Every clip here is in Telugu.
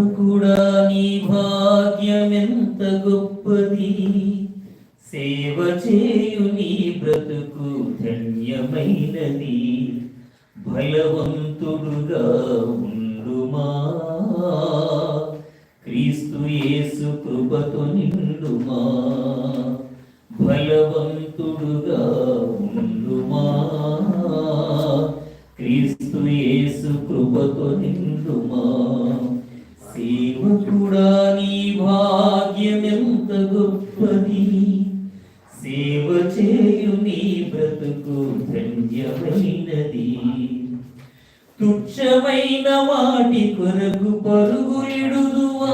కూడా నీ భాగ్యం ఎంత గొప్పది. సేవ చేయు నీ బ్రతుకు ధన్యమైనది. బలవంతుడుగా ఉండుమా? క్రీస్తు యేసు కృపతో నిండుమా? బలవంతుడుగా ఉండుమా? క్రీస్తు యేసు కృపతో నిండుమా? చెప్పని సేవ చేయు నీ బ్రతుకు ధన్యమైనది. తుచ్చమైన వాటి కొరకు పరుగు ఇడుదువా?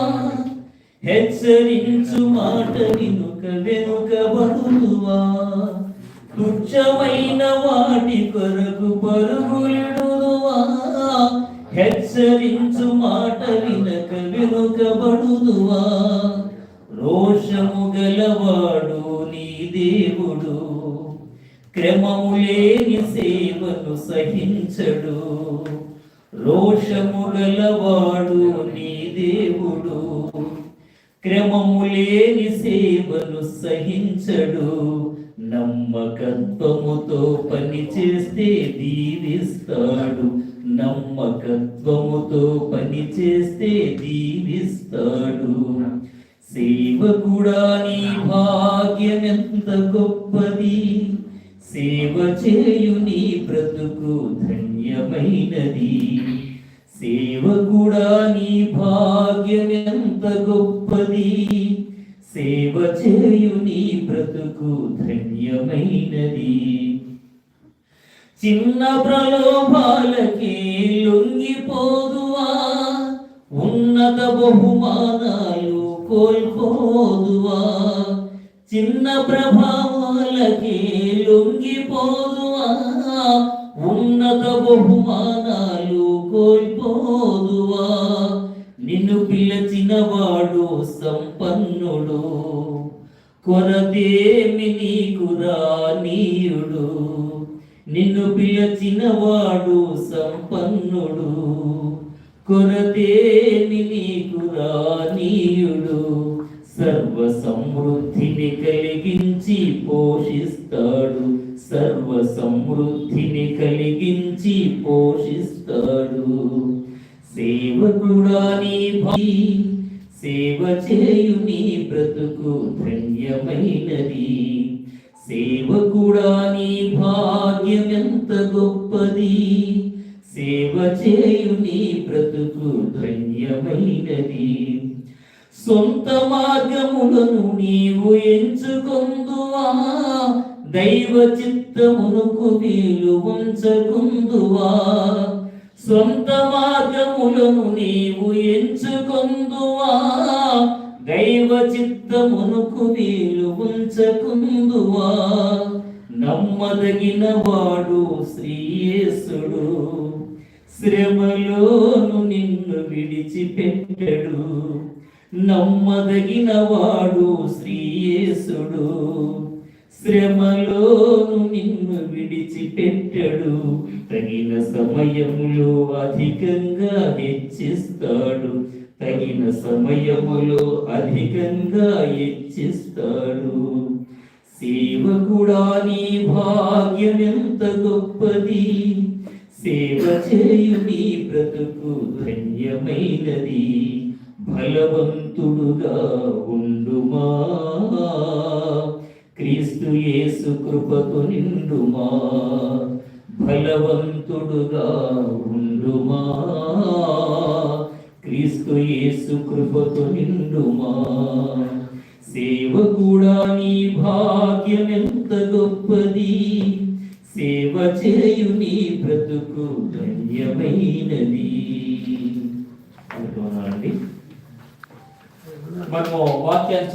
హెచ్చరించు మాట వినుక వెనుక వెనుకబడుదువా తుచ్చమైన వాటి కొరకు పరుగు ఇడుదువా? హెచ్చరించు మాట వినక వెనుక వెనుకబడుదువా రోషము గలవాడు నీ దేవుడు. క్రమము లేని సేవను సహించడు. రోషము గలవాడు నీ దేవుడు. క్రమము లేని సేవను సహించడు. నమ్మకత్వముతో పని చేస్తే దీవిస్తాడు. నమ్మకత్వముతో పని చేస్తే దీవిస్తాడు. సేవకుడా నీ భాగ్యమెంత గొప్పది సేవ చేయు నీ బ్రతుకు ధన్యమైనది. సేవకుడా నీ భాగ్యమెంత గొప్పది సేవ చేయు నీ బ్రతుకు ధన్యమైనది. చిన్న ప్రలోభాలకి లొంగిపోదువా. ఉన్నత బహుమానాలు కోల్పోదువా? చిన్న ప్రభావాలకి లొంగిపోదువా? ఉన్నత బహుమానాలు కోల్పోదువా? నిన్ను పిలచిన వాడు సంపన్నుడు కొరదేమి నీకు రానీయుడు? నిన్ను పిలచిన వాడు సంపన్నుడు. కొరతేని నీకు రానీయుడు. సర్వ సమృద్ధిని కలిగించి పోషిస్తాడు. సర్వ సమృద్ధిని కలిగించి పోషిస్తాడు. సేవకుడా నీ భీ సేవ చేయు నీ బ్రతుకు ధన్యమైనది. సేవకుడా నీ భాగ్యమెంత గొప్పది. సేవ చేయు నీ బ్రతుకు ధన్యమైనది. సొంత మార్గములను నీవు ఎంచుకుందువా? దైవ చిత్తమునకు వీలు ఉంచకుందువా? సొంత మార్గములను నీవు ఎంచుకుందువా? దైవ చిత్తమునకు వీలు ఉంచకుందువా? నమ్మదగిన వాడు శ్రీయేసుడు. శ్రమలోను నిన్ను విడిచిపెట్టడు. నమ్మదగిన వాడు శ్రీయేసుడు. శ్రమలోను నిన్ను విడిచిపెట్టడు. తగిన సమయములో అధికంగా హెచ్చిస్తాడు. తగిన సమయములో అధికంగా హెచ్చిస్తాడు. సేవకుడా నీ భాగ్యం ఎంత గొప్పది. సేవ చేయు నీ బ్రతుకు ధన్యమైనది. బలవంతుడుగా ఉండుమా. క్రీస్తు యేసు కృపకు నిండుమా. బలవంతుడుగా ఉండుమా. క్రీస్తు యేసు కృపకు నిండుమా. సేవ కూడా నీ భాగ్యం ఎంత గొప్పది. సేవ చేయు నీ బ్రతుకు ధన్యమైనది. అంటున్నానండి మనము వాక్యాన్ని